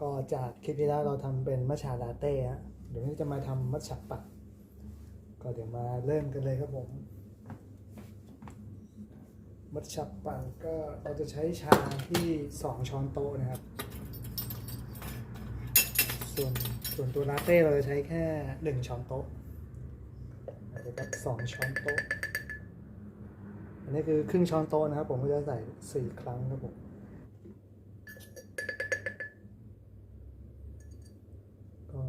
ก็จากคลิปที่แล้วเราทำเป็นมัชชาลาเต้ฮะเดี๋ยวนี้จะมาทำมัชชาปัดก็เดี๋ยวมาเริ่มกันเลยครับผม มัชชาปัดก็เราจะใช้ชาที่2ช้อนโต๊ะนะครับ ส่วนส่วนตัวลาเต้เราจะใช้แค่1ช้อนโต๊ะอาจจะแบบสองช้อนโต๊ะ อันนี้คือครึ่งช้อนโต๊ะนะครับ ผมก็จะใส่สี่ครั้งครับผม ก็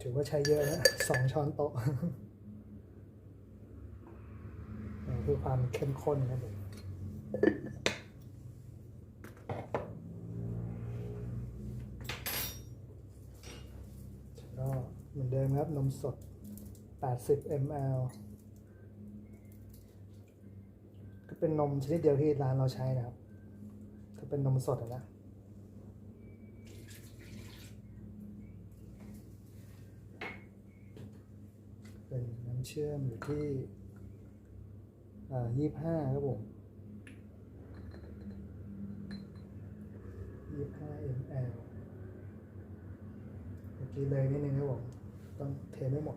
ถือว่าใช้เยอะนะสองช้อนโต๊ะนี่คือความเข้มข้นครับผมก็เหมือนเดิมครับนมสด 80 ml ก็เป็นนมชนิดเดียวที่ร้านเราใช้นะครับ ถ้าเป็นนมสดนะ เป็นน้ำเชื่อมอยู่ที่อ่ายี่ห้าครับผมยี่ห้า ml เมื่อกี้เลยนิดนึงครับผม ต้องเทไม่หมด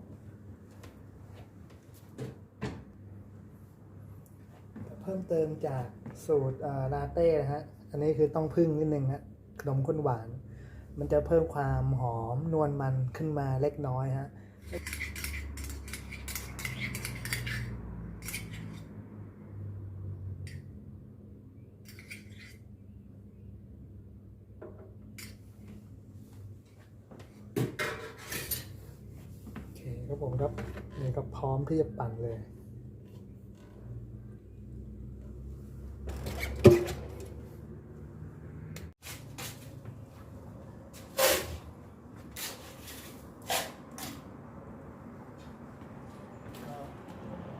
เพิ่มเติมจากสูตรลาเต้นะฮะ อันนี้คือต้องพึ่งนิดนึงฮะขนมข้นหวาน มันจะเพิ่มความหอมนวลมันขึ้นมาเล็กน้อยฮะ ครับผมครับนี่ก็พร้อมที่จะปั่นเลย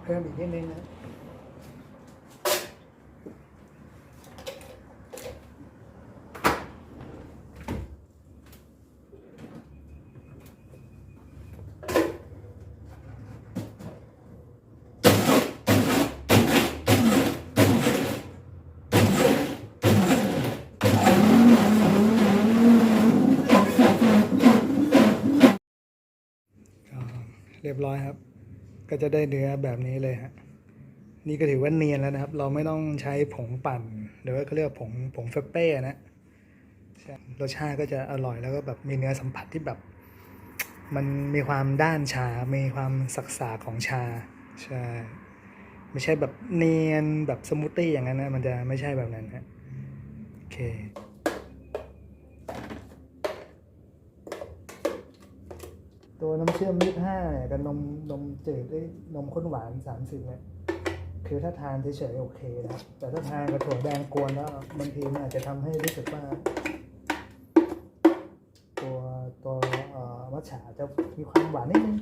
เพิ่มอีกนิดนึงนะ ก็ เรียบร้อยครับ ก็จะได้เนื้อแบบนี้เลยฮะนี่ก็ถือว่าเนียนแล้วนะครับ เราไม่ต้องใช้ผงปั่น หรือว่าเขาเรียกผงผงเฟเป้นะรสชาติก็จะอร่อยแล้วก็แบบมีเนื้อสัมผัสที่แบบ มันมีความด้านชา มีความสักษาของชาใช่ไม่ใช่แบบเนียนแบบสมูทตี้อย่างนั้นนะมันจะไม่ใช่แบบนั้นฮะโอเค ตัวน้ำเชื่อมยี่ห้าเนี่ยกับนมนมจืดด้นมข้นหวานสามสิบเนี่ยคือถ้าทานเฉยๆโอเคนะแต่ถ้าทานกับถั่วแดงกวนแล้วบางทีมันอาจจะทำให้รู้สึกว่า ตัวตัวเอ่อมัทฉะจะมีความหวานนิดนึง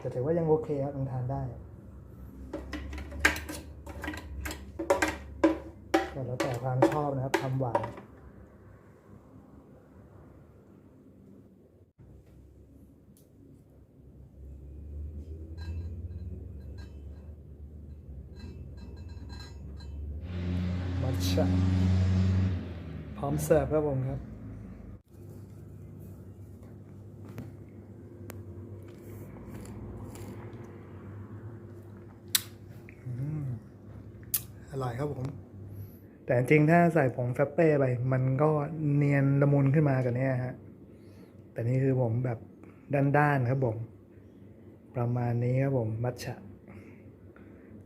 แต่ถือว่ายังโอเคครับยังทานได้ก็แล้วแต่ความชอบนะครับทำหวานะพร้อมเสิร์ฟครับผมครับอืมอร่อยครับผม แต่จริงๆถ้าใส่ผงแฟบเป้ไป มันก็เนียนละมุนขึ้นมากันเนี้ยฮะ แต่นี่คือผมแบบด้านๆครับผม ประมาณนี้ครับผมมัทฉะ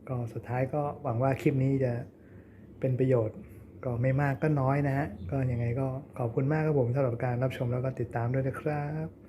ก็สุดท้ายก็หวังว่าคลิปนี้จะ เป็นประโยชน์ก็ไม่มากก็น้อยนะฮะก็ยังไงก็ขอบคุณมากครับผมสำหรับการรับชมแล้วก็ติดตามด้วยนะครับ